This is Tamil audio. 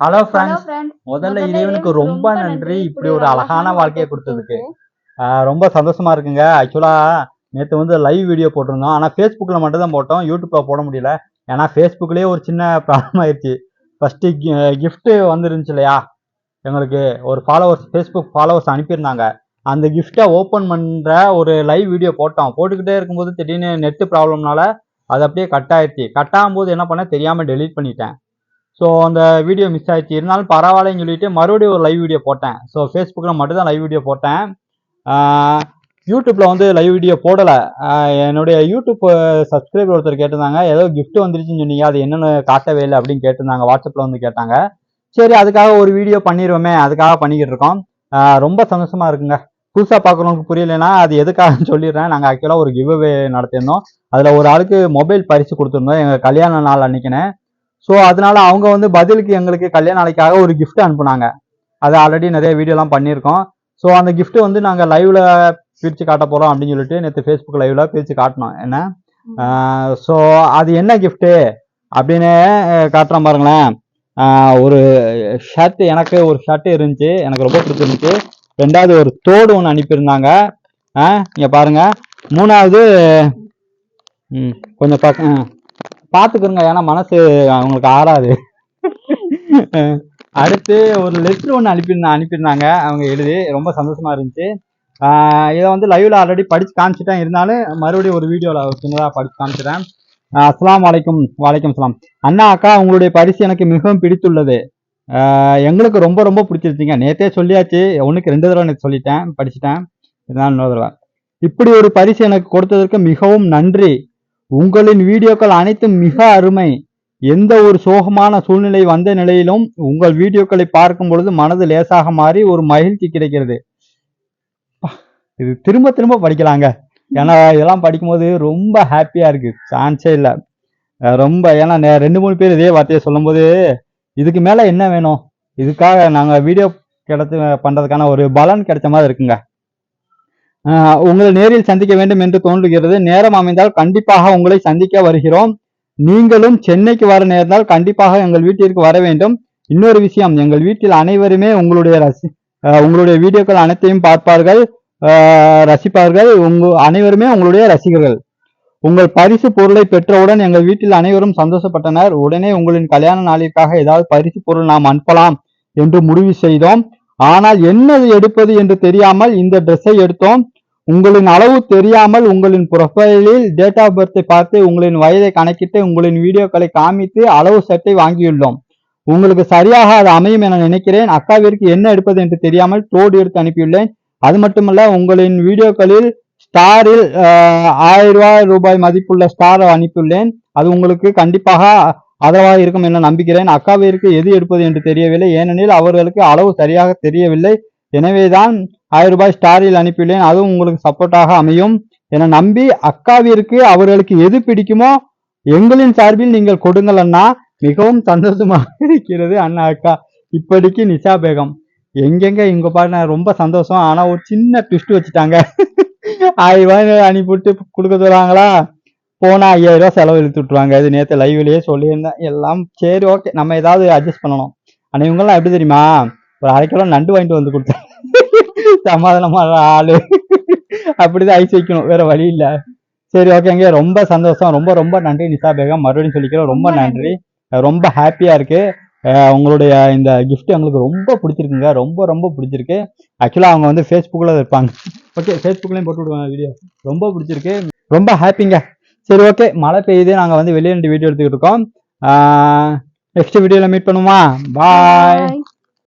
ஹலோ ஃப்ரெண்ட்ஸ் முதல்ல இறைவனுக்கு ரொம்ப நன்றி. இப்படி ஒரு அழகான வாழ்க்கையை கொடுத்ததுக்கு. ரொம்ப சந்தோஷமா இருக்குங்க. ஆக்சுவலா நேற்று வந்து லைவ் வீடியோ போட்டிருந்தோம். ஆனால் ஃபேஸ்புக்கில் மட்டும் தான் போட்டோம். யூடியூப்ல போட முடியல. ஏன்னா ஃபேஸ்புக்லேயே ஒரு சின்ன ப்ராப்ளம் ஆயிடுச்சு ஃபர்ஸ்ட்டு gift வந்துருந்துச்சு இல்லையா? எங்களுக்கு ஒரு ஃபாலோவர்ஸ் ஃபேஸ்புக் ஃபாலோவர்ஸ் அனுப்பியிருந்தாங்க. அந்த கிஃப்ட்டை ஓப்பன் பண்ணுற ஒரு லைவ் வீடியோ போட்டோம். போட்டுக்கிட்டே இருக்கும்போது திடீர்னு நெட்டு ப்ராப்ளம்னால அது அப்படியே கட் ஆயிடுச்சு கட் ஆகும்போது என்ன பண்ணேன்? தெரியாமல் டெலீட் பண்ணிட்டேன். ஸோ அந்த வீடியோ மிஸ் ஆயிடுச்சு. இருந்தாலும் பரவாயில்லன்னு சொல்லிட்டு மறுபடியும் ஒரு லைவ் வீடியோ போட்டேன். ஸோ ஃபேஸ்புக்கில் மட்டும்தான் லைவ் வீடியோ போட்டேன். யூடியூப்பில் யூடியூப்ல வந்து லைவ் வீடியோ போடலை. என்னுடைய யூடியூப் சப்ஸ்கிரைபர் ஒருத்தர் கேட்டிருந்தாங்க. ஏதோ கிஃப்ட் வந்துருச்சுன்னு சொன்னீங்க. அது என்னென்னு காட்டவே இல்லை அப்படின்னு கேட்டிருந்தாங்க. வாட்ஸ்அப்பில் வந்து கேட்டாங்க. சரி அதுக்காக ஒரு வீடியோ பண்ணிடுவோமே அதுக்காக பண்ணிக்கிட்டு இருக்கோம். ரொம்ப சந்தோஷமா இருக்குங்க. புதுசாக பார்க்குறவங்களுக்கு புரியலைன்னா அது எதுக்காக சொல்லிடுறேன். நாங்கள் ஆக்சுவலாக ஒரு கிவ்அவே நடத்தியிருந்தோம். அதில் ஒரு ஆளுக்கு மொபைல் பரிசு கொடுத்துருந்தோம். எங்கள் கல்யாண நாள் அன்னைக்குன்னு. ஸோ அதனால அவங்க வந்து பதிலுக்கு எங்களுக்கு கல்யாண நாளைக்காக ஒரு gift அனுப்புனாங்க. அது ஆல்ரெடி நிறைய வீடியோலாம் பண்ணியிருக்கோம். ஸோ அந்த gift வந்து நாங்கள் லைவ்ல பிரித்து காட்ட போகிறோம் அப்படின்னு சொல்லிட்டு நேற்று ஃபேஸ்புக் லைவ்ல பிரித்து காட்டினோம். என்ன? ஸோ அது என்ன கிஃப்ட்டு அப்படின்னு அஹ், காட்டுறேன் பாருங்களேன். ஒரு ஷர்ட் எனக்கு ஒரு ஷர்ட் இருந்துச்சு. எனக்கு ரொம்ப பிடிச்சிருந்துச்சு. ரெண்டாவது ஒரு தோடு ஒன்று அனுப்பியிருந்தாங்க. இங்கே பாருங்க. மூணாவது ம், கொஞ்சம் பக்க ம், ஏன்னா மனசு அவங்களுக்கு ஆறாது. அடுத்து ஒரு லெட்ரு ஒன்று அனுப்பியிருந்தா அனுப்பியிருந்தாங்க அவங்க எழுதி ரொம்ப சந்தோஷமா இருந்துச்சு. இதை வந்து லைவ்ல ஆல்ரெடி படிச்சு காமிச்சிட்டேன். இருந்தாலும் மறுபடியும் ஒரு வீடியோவில் சின்னதாக படிச்சு காமிச்சிட்டேன். அஸ்லாம் வலைக்கும் வலைக்கம் அஸ்லாம் அண்ணா அக்கா உங்களுடைய பரிசு எனக்கு மிகவும் பிடித்துள்ளது. எங்களுக்கு ரொம்ப ரொம்ப பிடிச்சிருச்சிங்க. நேத்தே சொல்லியாச்சு. ஒன்றுக்கு ரெண்டு தடவை எனக்கு சொல்லிட்டேன். படிச்சுட்டேன். இதுதான் இன்னொரு தடவை. இப்படி ஒரு பரிசு எனக்கு கொடுத்ததற்கு மிகவும் நன்றி. உங்களின் வீடியோக்கள் அனைத்தும் மிக அருமை. எந்த ஒரு சோகமான சூழ்நிலை வந்த நிலையிலும் உங்கள் வீடியோக்களை பார்க்கும் பொழுது மனது லேசாக மாறி ஒரு மகிழ்ச்சி கிடைக்கிறது. இது திரும்ப திரும்ப படிக்கலாங்க. ஏன்னா இதெல்லாம் படிக்கும்போது ரொம்ப ஹாப்பியா இருக்கு. சான்ஸே இல்லை. ரொம்ப ஏன்னா ரெண்டு மூணு பேர் இதே வார்த்தையை சொல்லும்போது இதுக்கு மேல என்ன வேணும்? இதுக்காக நாங்கள் வீடியோ கிடைத்து பண்றதுக்கான ஒரு பலன் கிடைச்ச மாதிரி இருக்குங்க. உங்களை நேரில் சந்திக்க வேண்டும் என்று தோன்றுகிறது. நேரம் அமைந்தால் கண்டிப்பாக உங்களை சந்திக்க வருகிறோம். நீங்களும் சென்னைக்கு வர நேர்ந்தால் கண்டிப்பாக எங்கள் வீட்டிற்கு வர வேண்டும். இன்னொரு விஷயம் எங்கள் வீட்டில் அனைவருமே உங்களுடைய ரசி உங்களுடைய வீடியோக்கள் அனைத்தையும் பார்ப்பார்கள். ரசிப்பார்கள். உங்க அனைவருமே உங்களுடைய ரசிகர்கள். உங்கள் பரிசு பொருளை பெற்றவுடன் எங்கள் வீட்டில் அனைவரும் சந்தோஷப்பட்டனர். உடனே உங்களின் கல்யாண நாளிற்காக ஏதாவது பரிசு பொருள் நாம் அனுப்பலாம் என்று முடிவு செய்தோம். ஆனால் என்னது எடுப்பது என்று தெரியாமல் இந்த ட்ரெஸ்ஸை எடுத்தோம். உங்களின் அளவு தெரியாமல் உங்களின் ப்ரொஃபைலில் டேட் ஆஃப் பர்த்தை பார்த்து உங்களின் வயதை கணக்கிட்டு உங்களின் வீடியோக்களை காமித்து அளவு சட்டை வாங்கியுள்ளோம். உங்களுக்கு சரியாக அது அமையும் என நினைக்கிறேன். அக்காவிற்கு என்ன எடுப்பது என்று தெரியாமல் தோடு எடுத்து அனுப்பியுள்ளேன். அது மட்டுமல்ல உங்களின் வீடியோக்களில் ஸ்டாரில் ஆயிரம் ரூபாய் ரூபாய் மதிப்புள்ள ஸ்டார் அனுப்பியுள்ளேன். அது உங்களுக்கு கண்டிப்பாக அதவாக இருக்கும் என நம்புகிறேன். அக்காவிற்கு எது எடுப்பது என்று தெரியவில்லை. ஏனெனில் அவர்களுக்கு அளவு சரியாக தெரியவில்லை. எனவேதான் ஆயிரம் ரூபாய் ஸ்டாரில் அனுப்பியுள்ளேன். அதுவும் உங்களுக்கு சப்போர்ட்டாக அமையும். என நம்பி அக்காவிற்கு அவர்களுக்கு எது பிடிக்குமோ எங்களின் சார்பில் நீங்கள் கொடுங்கள் அண்ணா. மிகவும் சந்தோஷமாக இருக்கிறது அண்ணா அக்கா. இப்படிக்கு நிஷா பேகம். எங்கெங்க இங்க பாருங்க ரொம்ப சந்தோஷம். ஆனா ஒரு சின்ன ட்விஸ்ட் வச்சுட்டாங்க. ஆயிரம் ரூபாய் அனுப்பிவிட்டு கொடுக்க சொல்றாங்களா? போனா ஐயாயிரம் ரூபாய் செலவு இழுத்து விட்டுருவாங்க. அது நேற்று லைவ்லயே சொல்லியிருந்தேன். எல்லாம் சரி ஓகே நம்ம ஏதாவது அட்ஜஸ்ட் பண்ணணும். ஆனா இவங்கெல்லாம் எப்படி தெரியுமா? ஒரு அரை கிலோ நண்டு வாங்கிட்டு வந்து கொடுத்தேன். சமாதானமான ஆளு. அப்படிதான் ஐஸ் வைக்கணும். வேற வழி இல்ல. சரி ஓகேங்க ரொம்ப சந்தோஷம். ரொம்ப ரொம்ப நன்றி நிஷா பேகம். மறுபடியும் சொல்லிக்கிறோம் ரொம்ப நன்றி. ரொம்ப ஹாப்பியா இருக்கு. உங்களுடைய இந்த gift எங்களுக்கு ரொம்ப பிடிச்சிருக்குங்க. ரொம்ப ரொம்ப பிடிச்சிருக்கு. ஆக்சுவலாக அவங்க வந்து ஃபேஸ்புக்கில் இருப்பாங்க. ஓகே ஃபேஸ்புக்லேயும் போட்டு விடுவாங்க வீடியோ ரொம்ப பிடிச்சிருக்கு. ரொம்ப ஹாப்பிங்க சரி ஓகே மழை பெய்யுது. நாங்கள் வந்து வெளியே ரெண்டு வீடியோ எடுத்துக்கிட்டு இருக்கோம். நெக்ஸ்ட் வீடியோவில் மீட் பண்ணுமா பாய்.